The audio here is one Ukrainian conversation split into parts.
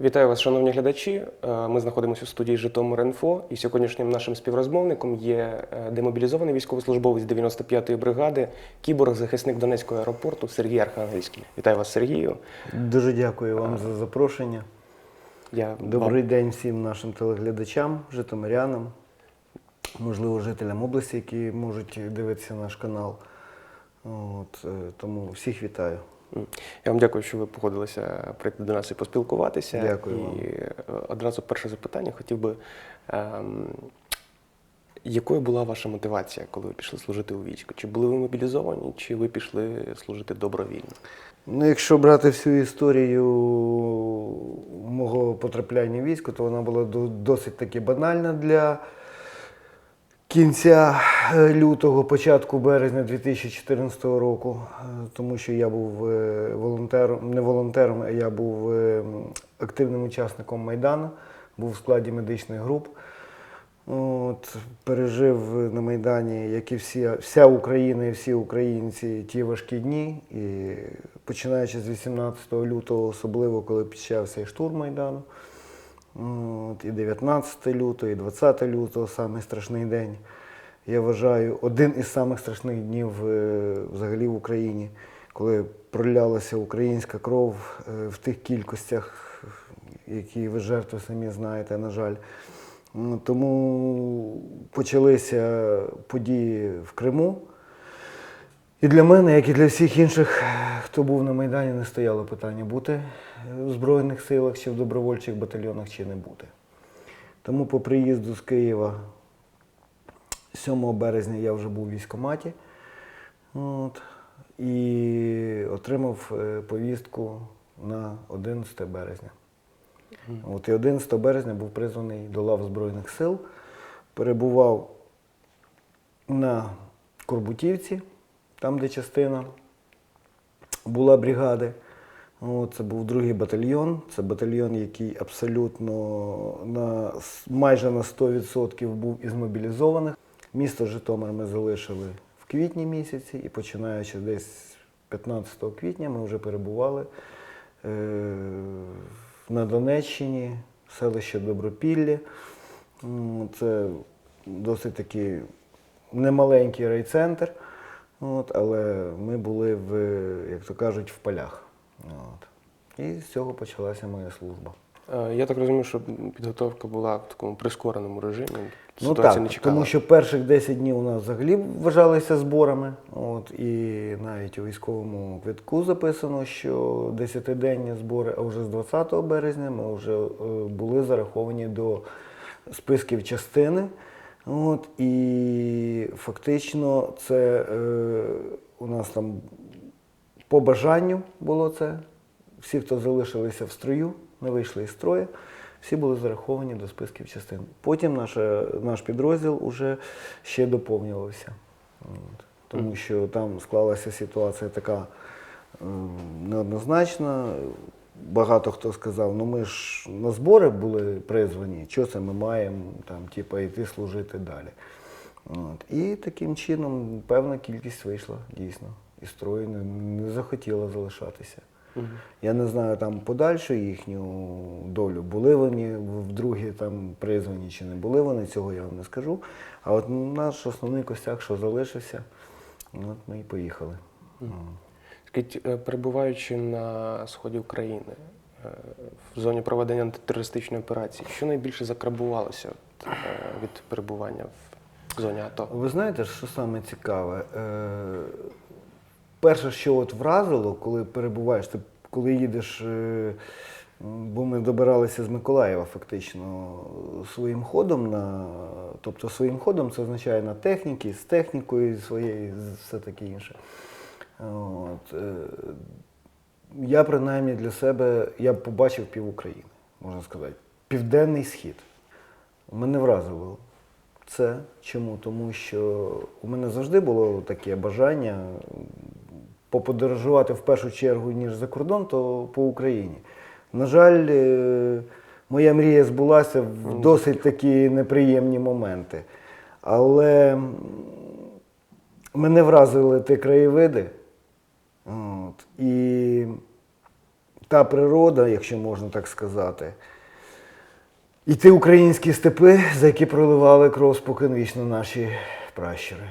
Вітаю вас, шановні глядачі. Е, Ми знаходимося у студії Житомир.Інфо і сьогоднішнім нашим співрозмовником є е, демобілізований військовослужбовець 95-ї бригади, кіборг-захисник Донецького аеропорту Сергій Архангельський. Вітаю вас, Сергію. Дуже дякую вам за запрошення. Я Добрий день всім нашим телеглядачам, житомирянам, можливо, жителям області, які можуть дивитися наш канал. От, е, тому всіх вітаю. Я вам дякую, що ви погодилися прийти до нас і поспілкуватися. Дякую І вам. е, одразу перше запитання хотів би. ем, Якою була ваша мотивація, коли ви пішли служити у війську? Чи були ви мобілізовані, чи ви пішли служити добровільно? Ну, якщо брати всю історію мого потрапляння в військо, то вона була досить таки банальна для кінця е, лютого, початку березня 2014 року, е, тому що я був е, волонтером, не волонтером, а я був активним учасником Майдану, був в складі медичних груп. От, пережив на Майдані, як і всі, вся Україна і всі українці, ті важкі дні. І починаючи з 18 лютого, особливо коли почався штурм Майдану. От, і 19 лютого, і 20 лютого самий страшний день. Я вважаю, один із самих страшних днів е, взагалі в Україні, коли пролялася українська кров е, в тих кількостях, які ви жертви самі знаєте, на жаль. Тому почалися події в Криму. І для мене, як і для всіх інших, хто був на Майдані, не стояло питання бути в Збройних силах чи в добровольчих батальйонах, чи не бути. Тому по приїзду з Києва 7 березня я вже був у військкоматі от, і отримав е, повістку на 11 березня. От і 11 березня був призваний до лав Збройних сил, перебував на Корбутівці, там, де частина була бригади. Це був другий батальйон. Це батальйон, який абсолютно на, майже на 100% був із мобілізованих. Місто Житомир ми залишили в квітні місяці, і починаючи десь 15 квітня ми вже перебували е, на Донеччині, селище Добропіллі. Це досить такий немаленький райцентр, от, але ми були в, як то кажуть, в полях. От. І з цього почалася моя служба. Е, Я так розумію, що підготовка була в такому прискореному режимі. Ну Ситуація так, не чекала. тому що перших 10 днів у нас взагалі вважалися зборами. От, і навіть у військовому квитку записано, що 10-денні збори, а вже з 20 березня ми вже е, були зараховані до списків частини. От, і фактично це е, у нас там по бажанню було це. Всі, хто залишилися в строю, не вийшли із строю, всі були зараховані до списків частин. Потім наша, наш підрозділ уже ще доповнювався. От. Тому що там склалася ситуація така ем, неоднозначна. Багато хто сказав, ну ми ж на збори були призвані, що це ми маємо там, типу, йти служити далі. От. І таким чином певна кількість вийшла дійсно із строю, не, не захотіла залишатися. Мгм. Я не знаю там подальшу їхню долю. Були вони вдруге там призвані чи не були вони, цього я вам не скажу. А от наш основний костяк, що залишився, от ми і поїхали. Скажіть, е, перебуваючи на сході України е, в зоні проведення антитерористичної операції, що найбільше закрабувалося е, від перебування в зоні АТО? Ви знаєте, що саме цікаве? Перше, що от вразило, коли перебуваєш, ти коли їдеш, бо ми добиралися з Миколаєва фактично своїм ходом на. Тобто своїм ходом це означає на техніці, з технікою своєю, все таке інше. От, е, я принаймні для себе я побачив пів України, можна сказати. Південний схід. Мене вразило це. Чому? Тому що у мене завжди було таке бажання поподорожувати в першу чергу, ніж за кордон, то по Україні. На жаль, е, моя мрія збулася в досить такі неприємні моменти. Але мене вразили ті краєвиди. От, і та природа, якщо можна так сказати, і ті українські степи, за які проливали кров споконвічно наші пращури.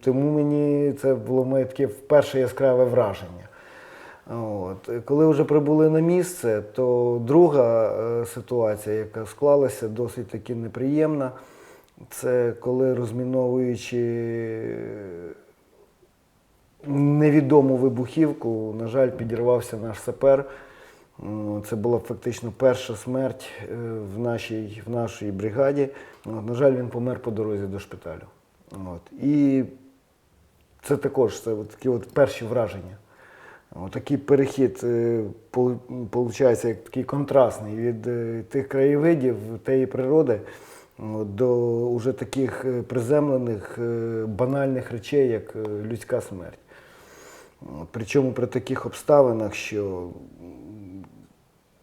Тому мені це було моє таке перше яскраве враження. От. Коли вже прибули на місце, то друга е, ситуація, яка склалася, досить таки неприємна. Це коли розміновуючи невідому вибухівку, на жаль, підірвався наш сапер. Це була фактично перша смерть е, в нашій, в нашій бригаді. На жаль, він помер по дорозі до шпиталю. От. І це також це от такі от перші враження. От Такий перехід виходить як такий контрастний від е, тих краєвидів, тієї природи до уже таких е, приземлених, е, банальних речей, як е, людська смерть. Причому при таких обставинах, що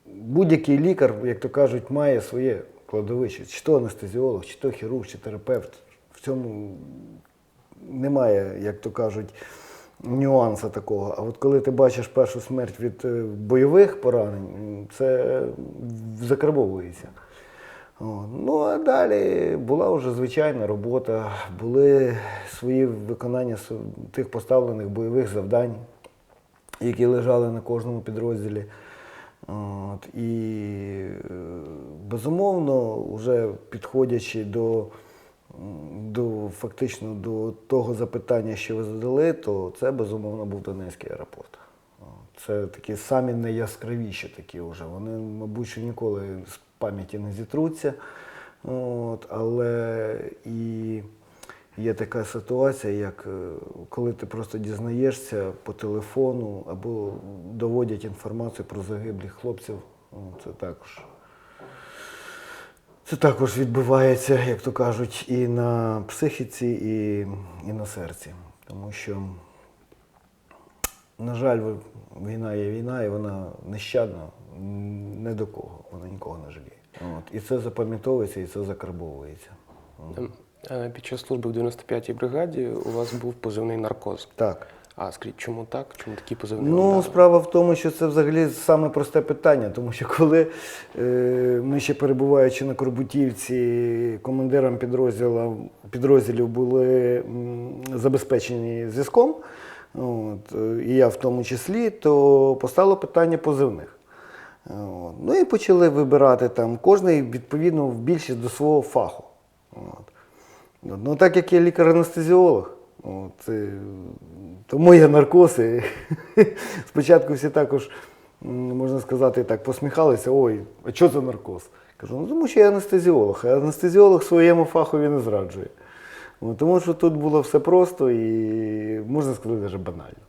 будь-який лікар, як то кажуть, має своє кладовище, чи то анестезіолог, чи то хірург, чи терапевт. В цьому немає, як то кажуть, нюанса такого. А от коли ти бачиш першу смерть від е, бойових поранень, це закарбовується. Ну а далі була вже звичайна робота, були свої виконання тих поставлених бойових завдань, які лежали на кожному підрозділі. От, і е, безумовно, вже підходячи до, до фактично до того запитання, що ви задали, то це безумовно був Донецький аеропорт. Це такі самі найяскравіші такі вже. Вони, мабуть, що ніколи пам'яті не зітруться. От, але і є така ситуація, як е, коли ти просто дізнаєшся по телефону або доводять інформацію про загиблих хлопців. Це також. Це також відбувається, як то кажуть, і на психіці, і, і на серці. Тому що, на жаль, війна є війна, і вона нещадна не до кого, вона нікого не жаліє. От. І це запам'ятовується, і це закарбовується. Ем, е, Під час служби в 95-й бригаді у вас був позивний наркоз. Так. А скажіть, чому так? Чому такі позивні? Ну, справа в тому, що це взагалі саме просте питання, тому що коли е, ми ще перебуваючи на Корбутівці, командирам підрозділів, підрозділів були м, забезпечені зв'язком, от, е, і я в тому числі, то постало питання позивних. От. Ну і почали вибирати там кожний відповідно в більшість до свого фаху. От. Ну, так як я лікар-анестезіолог, тому я наркоз. І спочатку всі також, можна сказати, так, посміхалися, ой, а що це наркоз? Кажу, ну тому що я анестезіолог, а анестезіолог своєму фахові не зраджує. Тому що тут було все просто і, можна сказати, навіть банально.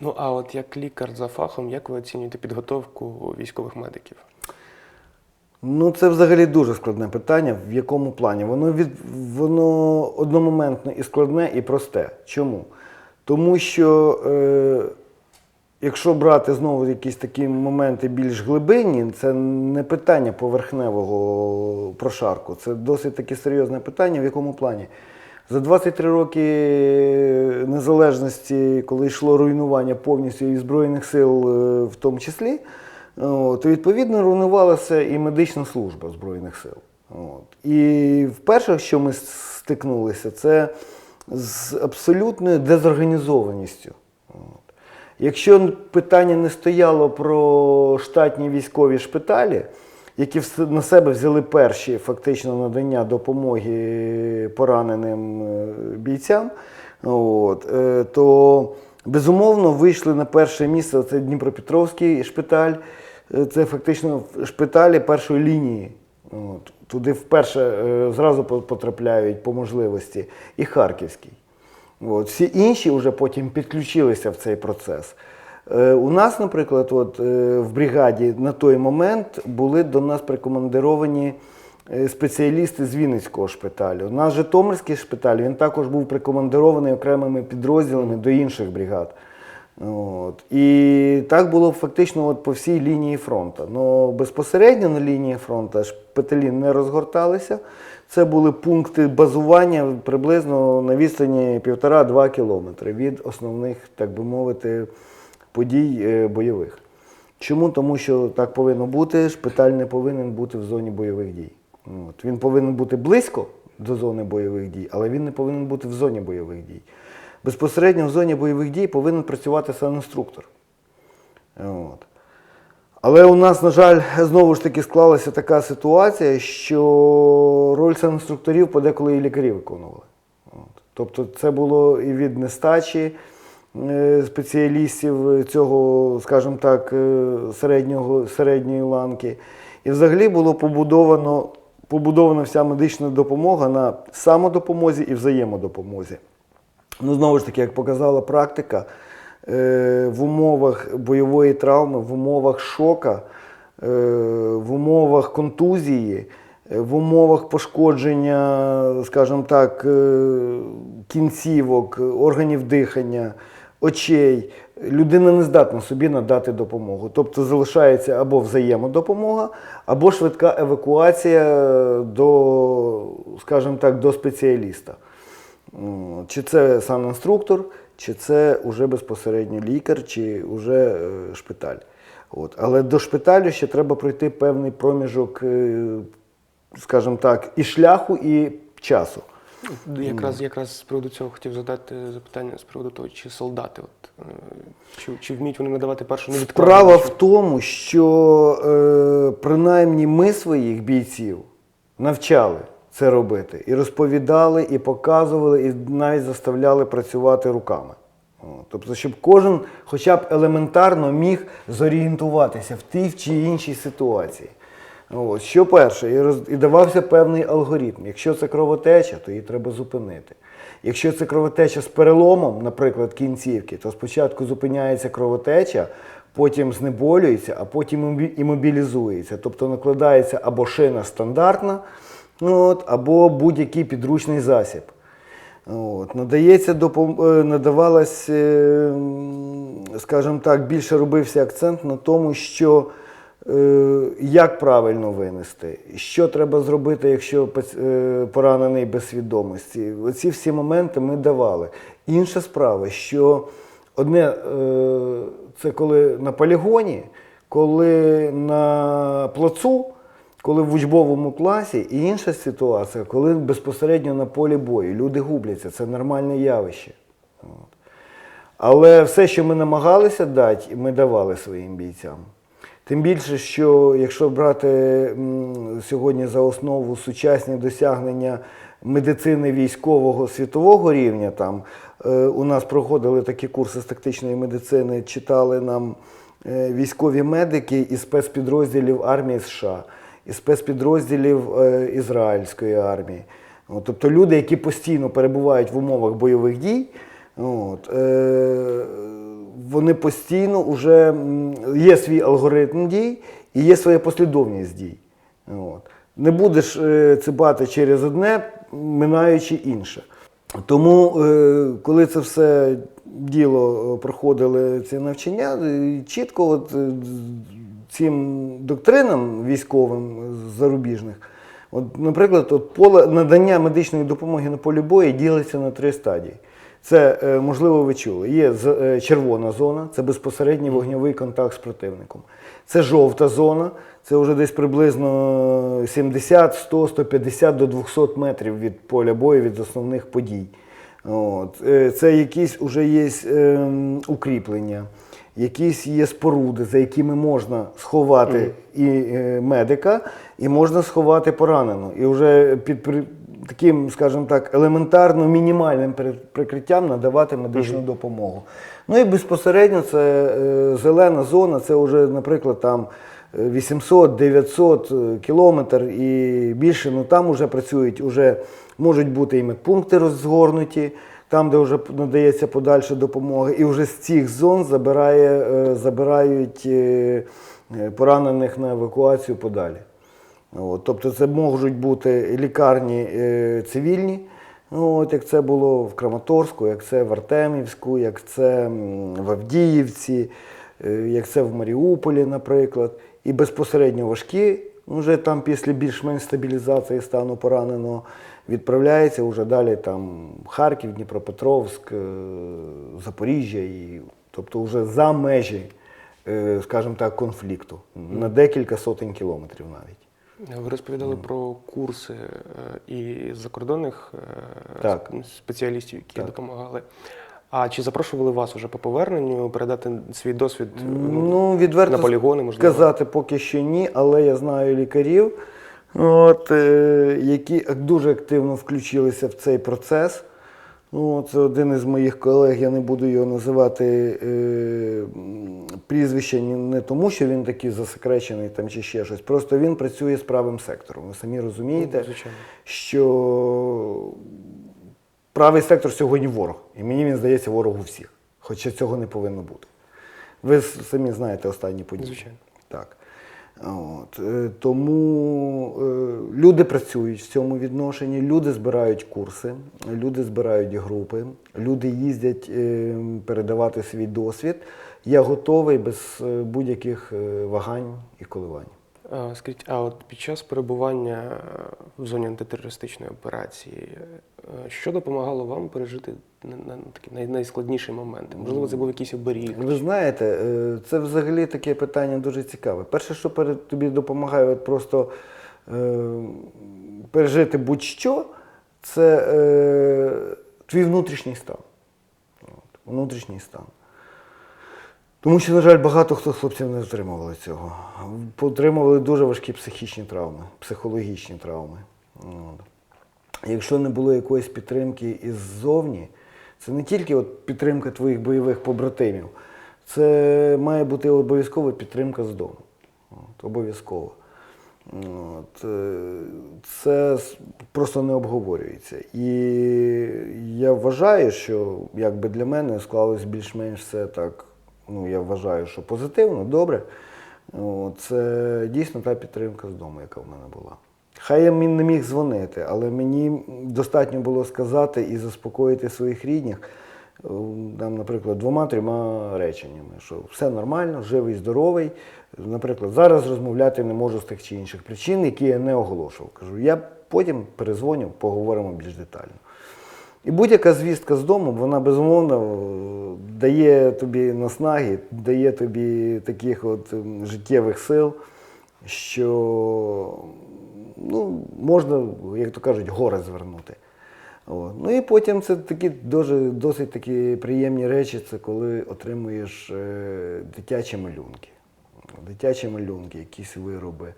Ну а от як лікар за фахом, як ви оцінюєте підготовку військових медиків? Ну, це взагалі дуже складне питання. В якому плані? Воно від воно одномоментно і складне, і просте. Чому? Тому що е, якщо брати знову якісь такі моменти більш глибинні, це не питання поверхневого прошарку. Це досить таке серйозне питання, в якому плані. За 23 роки незалежності, коли йшло руйнування повністю і Збройних сил, е, в тому числі, то відповідно руйнувалася і медична служба Збройних сил. От. І вперше, що ми стикнулися, це з абсолютною дезорганізованістю. От. Якщо питання не стояло про штатні військові шпиталі, які на себе взяли перші фактично надання допомоги пораненим е, бійцям, от, е, то безумовно вийшли на перше місце. Це Дніпропетровський шпиталь, е, це фактично шпиталі першої лінії. От. Туди вперше зразу потрапляють по можливості, і Харківський. От. Всі інші вже потім підключилися в цей процес. Е, у нас, наприклад, от, е, в бригаді на той момент були до нас прикомандировані е, спеціалісти з Вінницького шпиталю. У нас Житомирський шпиталь він також був прикомандирований окремими підрозділами до інших бригад. От. І так було фактично от по всій лінії фронту. Но безпосередньо на лінії фронту шпиталі не розгорталися. Це були пункти базування приблизно на відстані 1,5-2 кілометри від основних, так би мовити, подій е, бойових. Чому? Тому що так повинно бути, шпиталь не повинен бути в зоні бойових дій. От. Він повинен бути близько до зони бойових дій, але він не повинен бути в зоні бойових дій. Безпосередньо в зоні бойових дій повинен працювати санінструктор. От. Але у нас, на жаль, знову ж таки склалася така ситуація, що роль санінструкторів подеколи і лікарі виконували. От. Тобто це було і від нестачі спеціалістів цього, скажімо так, е, середнього, середньої ланки. І взагалі було побудовано, побудована вся медична допомога на самодопомозі і взаємодопомозі. Ну, знову ж таки, як показала практика, е, в умовах бойової травми, в умовах шока, е, в умовах контузії, е, в умовах пошкодження, скажімо так, е, кінцівок, органів дихання, очей, людина не здатна собі надати допомогу. Тобто залишається або взаємодопомога, або швидка евакуація до, скажімо так, до спеціаліста. Чи це санінструктор, чи це вже безпосередньо лікар, чи вже е, шпиталь. От. Але до шпиталю ще треба пройти певний проміжок, е, скажімо так, і шляху, і часу. Якраз, якраз з приводу цього хотів задати запитання з приводу того, чи солдати, от, е, чи, чи вміють вони надавати першу невідкладну? Справа в тому, що е, принаймні ми своїх бійців навчали це робити. І розповідали, і показували, і навіть заставляли працювати руками. Тобто, щоб кожен хоча б елементарно міг зорієнтуватися в тій чи іншій ситуації. От. Що перше, і, роз, і давався певний алгоритм. Якщо це кровотеча, то її треба зупинити. Якщо це кровотеча з переломом, наприклад, кінцівки, то спочатку зупиняється кровотеча, потім знеболюється, а потім імобі- імобілізується. Тобто накладається або шина стандартна, ну, от, або будь-який підручний засіб. От. Надається допом... е, надавалась, е, скажімо так, більше робився акцент на тому, що як правильно винести, що треба зробити, якщо е, поранений без свідомості. Оці всі моменти ми давали. Інша справа, що одне е, це коли на полігоні, коли на плацу коли в учбовому класі, і інша ситуація, коли безпосередньо на полі бою. Люди губляться, це нормальне явище. Але все, що ми намагалися дати, ми давали своїм бійцям. Тим більше, що якщо брати сьогодні за основу сучасні досягнення медицини військового світового рівня, там е, у нас проходили такі курси з тактичної медицини, читали нам е, військові медики із спецпідрозділів армії США, із спецпідрозділів е, Ізраїльської армії. Тобто люди, які постійно перебувають в умовах бойових дій, от, е, вони постійно вже є свій алгоритм дій і є своя послідовність дій. От. Не будеш е, цибати через одне, минаючи інше. Тому, е, коли це все діло е, проходили ці навчання, чітко от, цим доктринам військовим зарубіжних, от, наприклад, от поле надання медичної допомоги на полі бою ділиться на три стадії. Це, е, можливо, ви чули. Є е, червона зона, це безпосередній вогньовий контакт з противником. Це жовта зона, це вже десь приблизно 70, 100, 150 до 200 метрів від поля бою, від основних подій. От. Е, Це якісь вже є ем, укріплення, якісь є споруди, за якими можна сховати і медика, і можна сховати пораненого. І вже під таким, скажімо так, елементарно мінімальним прикриттям надавати медичну допомогу. Ну і безпосередньо це е, зелена зона, це вже, наприклад, там. 800-900 кілометр і більше, ну там вже працюють, уже можуть бути і медпункти розгорнуті, там, де вже надається подальша допомога. І вже з цих зон забирає, е, забирають е, е, поранених на евакуацію подалі. От, тобто це можуть бути лікарні е, цивільні, от, як це було в Краматорську, як це в Артемівську, як це в Авдіївці, е, як це в Маріуполі, наприклад. І безпосередньо важкі, вже там після більш-менш стабілізації стану пораненого, відправляється вже далі там Харків, Дніпропетровськ, е, Запоріжжя, і, тобто вже за межі е, скажімо так, конфлікту на декілька сотень кілометрів навіть. Ви розповідали про курси е, і закордонних е, Так. спеціалістів, які Так. допомагали. А чи запрошували вас уже по поверненню передати свій досвід е, Ну, відверто на полігони, можливо? сказати поки що ні, але я знаю лікарів, от, які дуже активно включилися в цей процес. Ну, це один із моїх колег, я не буду його називати е, прізвище не тому, що він такий засекречений там, чи ще щось. Просто він працює з правим сектором. Ви самі розумієте, Ну, звичайно. що правий сектор сьогодні ворог. І мені він здається ворогу всіх. Хоча цього не повинно бути. Ви самі знаєте останні події. Звичайно. Так. От. е, Тому е, люди працюють в цьому відношенні, люди збирають курси, люди збирають групи, люди їздять е, передавати свій досвід. Я готовий без будь-яких вагань і коливань. Скажіть, а от під час перебування в зоні антитерористичної операції, що допомагало вам пережити на, такі найскладніші моменти? Можливо, це був якийсь оберіг? Ви знаєте, е, це взагалі таке питання дуже цікаве. Перше, що тобі допомагає от просто е, пережити будь-що, це е, твій внутрішній стан. От, внутрішній стан. Тому що, на жаль, багато хто хлопців не отримували цього. Отримували дуже важкі психічні травми, психологічні травми. От. Якщо не було якоїсь підтримки іззовні, це не тільки от підтримка твоїх бойових побратимів, це має бути обов'язкова підтримка з дому. Обов'язково. От, е, це просто не обговорюється. І я вважаю, що якби для мене склалось більш-менш все так. Ну, я вважаю, що позитивно, добре. Це дійсно та підтримка з дому, яка в мене була. Хай я не міг дзвонити, але мені достатньо було сказати і заспокоїти своїх рідних, е, там, наприклад, двома-трьома реченнями, що все нормально, живий, здоровий. Наприклад, зараз розмовляти не можу з тих чи інших причин, які я не оголошував. Кажу, я потім перезвоню, поговоримо більш детально. І будь-яка звістка з дому, вона безумовно е, дає тобі наснаги, дає тобі таких от життєвих сил, що ну, можна, як то кажуть, гори звернути. От. Ну і потім це такі дуже, досить такі приємні речі, це коли отримуєш е, дитячі малюнки. Дитячі малюнки, якісь вироби.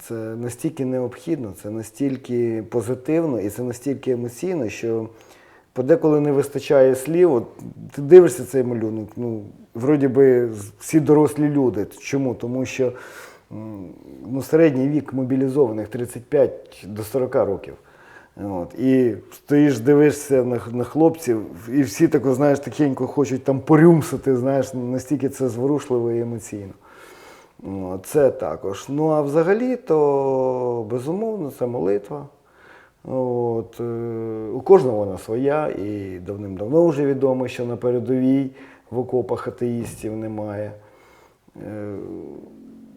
Це настільки необхідно, це настільки позитивно і це настільки емоційно, що подеколи не вистачає слів. От ти дивишся цей малюнок, ну, вроді би всі дорослі люди. Чому? Тому що ну, середній вік мобілізованих 35 до 40 років. От, і стоїш, дивишся на, на хлопців, і всі тако, знаєш, тихенько хочуть там порюмсити, знаєш, настільки це зворушливо і емоційно. Це також. Ну а взагалі, то безумовно, це молитва. От, е, у кожного вона своя, і давним-давно вже відомо, що на передовій в окопах атеїстів немає.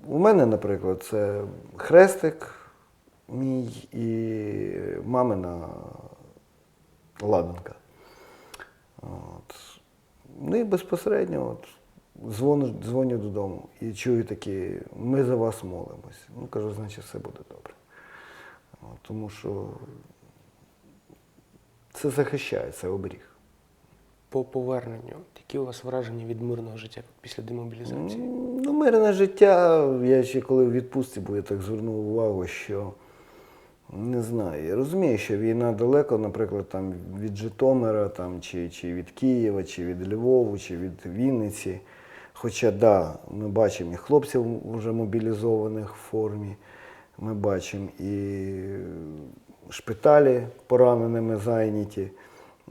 У мене, наприклад, це хрестик мій і мамина ладанка. От. Ну і безпосередньо от, дзвоню, дзвоню додому і чую такі, ми за вас молимось. Ну, кажу, значить, все буде добре. От, тому що це захищає, це оберіг. По поверненню, які у вас враження від мирного життя після демобілізації? Ну, мирне життя, я ще коли в відпустці був, я так звернув увагу, що не знаю. Я розумію, що війна далеко, наприклад, там від Житомира, там, чи, чи від Києва, чи від Львову, чи від Вінниці. Хоча, да, ми бачимо і хлопців вже мобілізованих в формі, ми бачимо і шпиталі пораненими зайняті.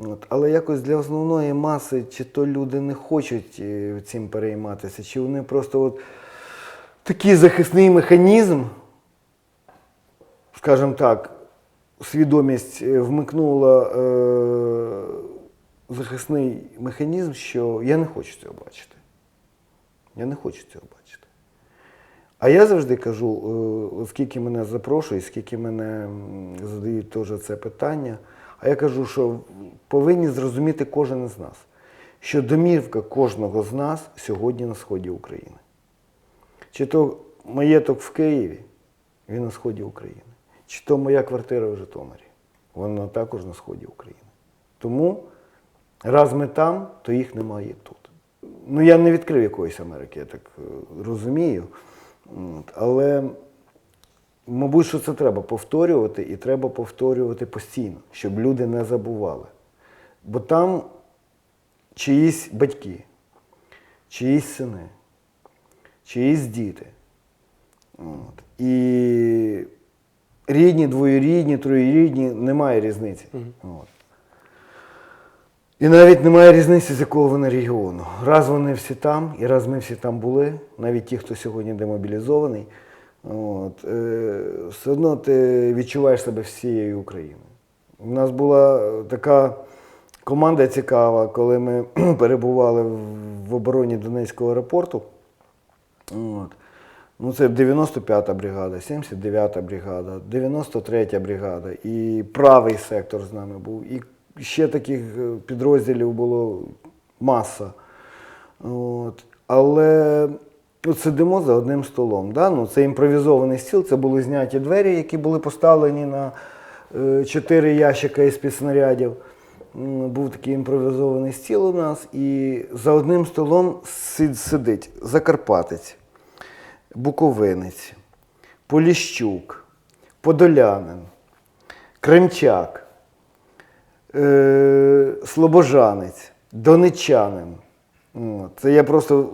От. Але якось для основної маси, чи то люди не хочуть е, цим перейматися, чи вони просто от такий захисний механізм, скажімо так, свідомість е, вмикнула е, захисний механізм, що я не хочу цього бачити. Я не хочу цього бачити. А я завжди кажу, е, оскільки мене запрошують, скільки мене задають теж це питання, а я кажу, що повинні зрозуміти кожен із нас, що домівка кожного з нас сьогодні на сході України. Чи то маєток в Києві, він на сході України. Чи то моя квартира в Житомирі, вона також на сході України. Тому раз ми там, то їх немає тут. Ну, я не відкрив якоїсь Америки, я так е, розумію. Але, мабуть, що це треба повторювати, і треба повторювати постійно, щоб люди не забували. Бо там чиїсь батьки, чиїсь сини, чиїсь діти. От. І рідні, двоюрідні, троюрідні, немає різниці. От. І навіть немає різниці, з якого вони регіону. Раз вони всі там, і раз ми всі там були, навіть ті, хто сьогодні демобілізований, от, е, все одно ти відчуваєш себе всією Україною. У нас була така команда цікава, коли ми перебували в- обороні Донецького аеропорту. От. Ну, це 95-та бригада, 79-та бригада, 93-я бригада, і правий сектор з нами був. І ще таких е, підрозділів було маса. От. Але сидимо за одним столом. Да? Ну, це імпровізований стіл, це були зняті двері, які були поставлені на е, чотири ящика із підснарядів. Був такий імпровізований стіл у нас, і за одним столом сидить Закарпатець, Буковинець, Поліщук, Подолянин, Кримчак, е, Слобожанець, Донечанин. Це я просто.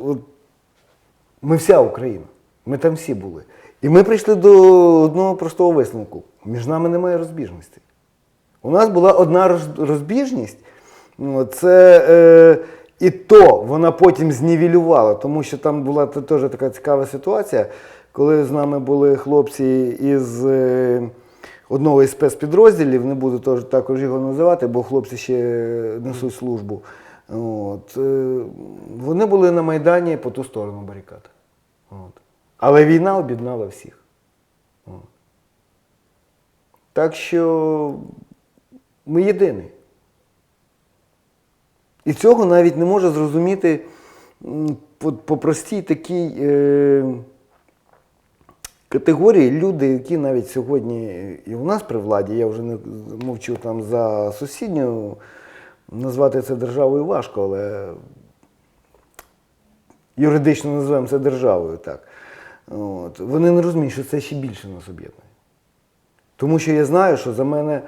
Ми вся Україна. Ми там всі були. І ми прийшли до одного простого висновку. Між нами немає розбіжностей. У нас була одна розбіжність. Ну, Це е, і то вона потім знівелювала, тому що там була теж така цікава ситуація, коли з нами були хлопці із е, одного із спецпідрозділів, не буду також його називати, бо хлопці ще несуть службу. От, е, вони були на Майдані по ту сторону барикад. От. Але війна об'єднала всіх. От. Так що ми єдині. І цього навіть не може зрозуміти по, простій такій е, категорії люди, які навіть сьогодні і у нас при владі, я вже не мовчу там за сусідню, назвати це державою важко, але юридично називаємо це державою, так. От. Вони не розуміють, що це ще більше нас об'єднує. Тому що я знаю, що за мене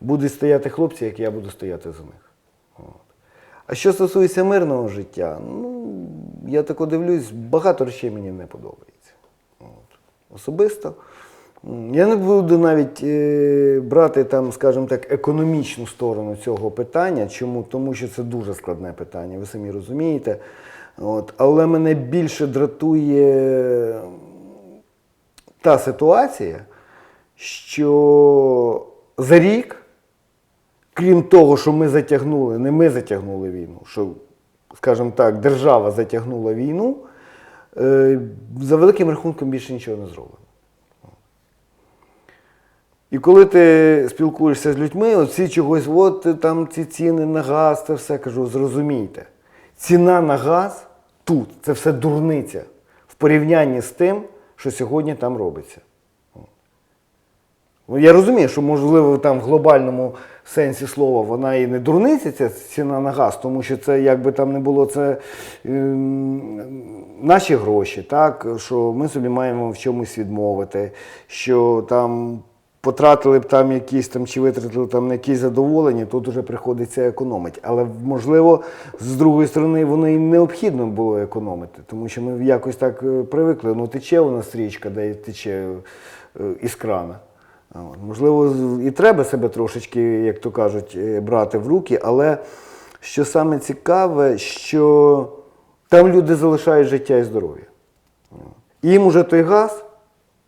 будуть стояти хлопці, як я буду стояти за них. От. А що стосується мирного життя, ну, я тако дивлюсь, багато речей мені не подобається. От. Особисто. Я не буду навіть е, брати там, скажімо так, економічну сторону цього питання. Чому? Тому що це дуже складне питання, ви самі розумієте. От. Але мене більше дратує та ситуація, що за рік, крім того, що ми затягнули, не ми затягнули війну, що, скажімо так, держава затягнула війну, е, за великим рахунком більше нічого не зроблено. І коли ти спілкуєшся з людьми, от чогось, от там ці ціни на газ, це все кажу, зрозумійте. Ціна на газ тут це все дурниця в порівнянні з тим, що сьогодні там робиться. Ну, Я розумію, що можливо там в глобальному сенсі слова вона і не дурниця, ця ціна на газ, тому що це як би там не було, це ем, наші гроші, так, що ми собі маємо в чомусь відмовити, що там потратили б там якісь там чи витратили там на якісь задоволення, тут вже приходиться економити. Але можливо, з другої сторони, воно і необхідно було економити, тому що ми якось так е, привикли. Ну, тече у нас річка, де тече е, із крана. Можливо, і треба себе трошечки, як то кажуть, е, брати в руки, але що саме цікаве, що там люди залишають життя і здоров'я. Їм уже той газ,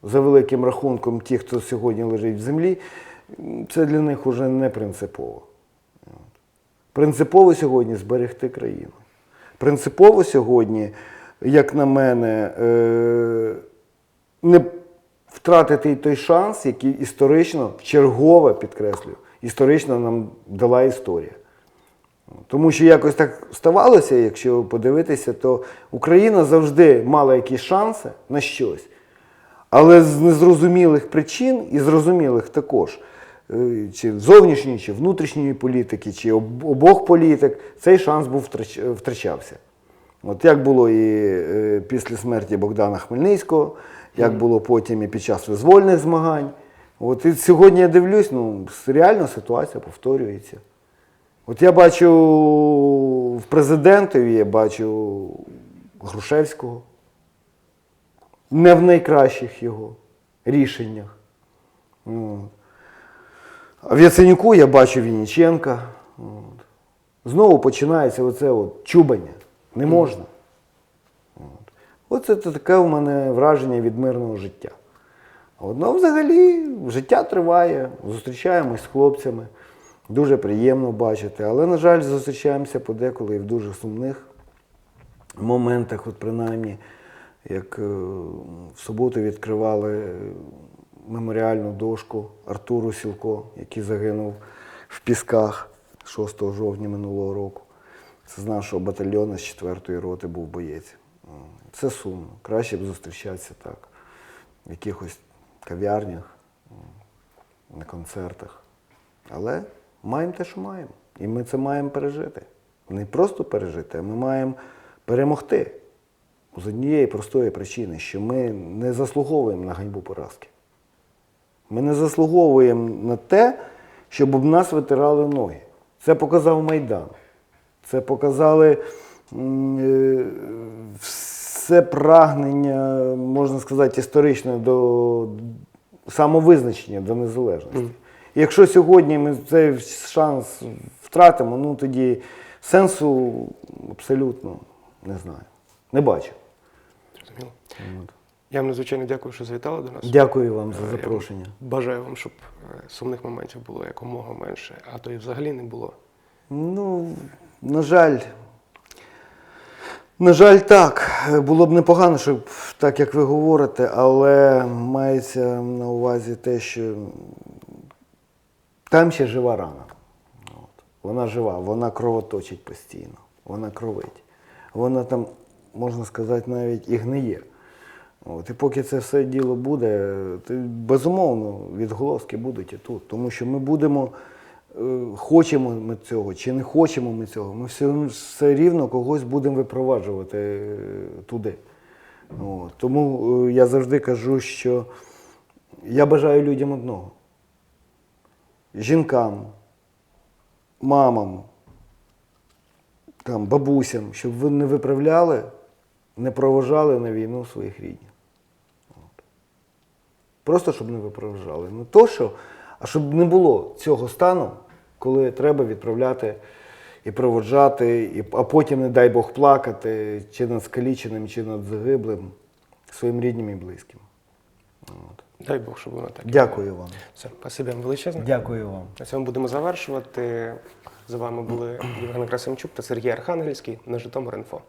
за великим рахунком, ті, хто сьогодні лежить в землі, це для них уже не принципово. Принципово сьогодні зберегти країну. Принципово сьогодні, як на мене, е, не втратити той шанс, який історично, чергове підкреслюю, історично нам дала історія. Тому що якось так ставалося, якщо подивитися, то Україна завжди мала якісь шанси на щось. Але з незрозумілих причин і зрозумілих також, е, чи зовнішньої, чи внутрішньої політики, чи об- обох політик, цей шанс був втрач- втрачався. От як було і е, після смерті Богдана Хмельницького, як було потім і під час визвольних змагань. От і сьогодні я дивлюсь, ну, реально ситуація повторюється. От я бачу в президентові, я бачу Грушевського. Не в найкращих його рішеннях. От. В Яценюку я бачу Вінниченка. От. Знову починається оце от чубання. Не можна. Оце це таке у мене враження від мирного життя. От, ну, взагалі, життя триває, зустрічаємось з хлопцями. Дуже приємно бачити. Але, на жаль, зустрічаємося подеколи і в дуже сумних моментах, от принаймні, як е, в суботу відкривали е, меморіальну дошку Артуру Сілко, який загинув в Пісках 6 жовтня минулого року. Це з нашого батальйону з 4-ї роти був боєць. Це сумно. Краще б зустрічатися так, в якихось кав'ярнях, на концертах. Але маємо те, що маємо. І ми це маємо пережити. Не просто пережити, а ми маємо перемогти. З однієї простої причини, що ми не заслуговуємо на ганьбу поразки. Ми не заслуговуємо на те, щоб об нас витирали ноги. Це показав Майдан. Це показали е, все прагнення, можна сказати, історичне до самовизначення, до незалежності. І якщо сьогодні ми цей шанс втратимо, ну тоді сенсу абсолютно не знаю. Не бачу. Я вам надзвичайно дякую, що завітали до нас. Дякую вам за Е, я запрошення. Бажаю вам, щоб е, сумних моментів було якомога менше, а то і взагалі не було. Ну, на жаль, на жаль, так. Було б непогано, щоб так, як ви говорите, але мається на увазі те, що там ще жива рана. От. Вона жива, вона кровоточить постійно, вона кровить. Вона там, можна сказати, навіть і гниє. От, і поки це все діло буде, то, безумовно, відголоски будуть і тут. Тому що ми будемо, е, хочемо ми цього чи не хочемо ми цього, ми все, все рівно когось будемо випроваджувати е, туди. От. Тому е, я завжди кажу, що я бажаю людям одного. Жінкам, мамам, там, бабусям, щоб ви не виправляли, не провожали на війну своїх рідних. Просто щоб не виправжали. Не то, що, а щоб не було цього стану, коли треба відправляти і проводжати, і, а потім, не дай Бог, плакати чи над скаліченим, чи над загиблим своїм рідним і близьким. От. Дай Бог, щоб воно так. Дякую вам. Все, спасибі вам величезне. Дякую вам. На цьому будемо завершувати. З вами були Євген Красимчук та Сергій Архангельський на Житомир.Інфо.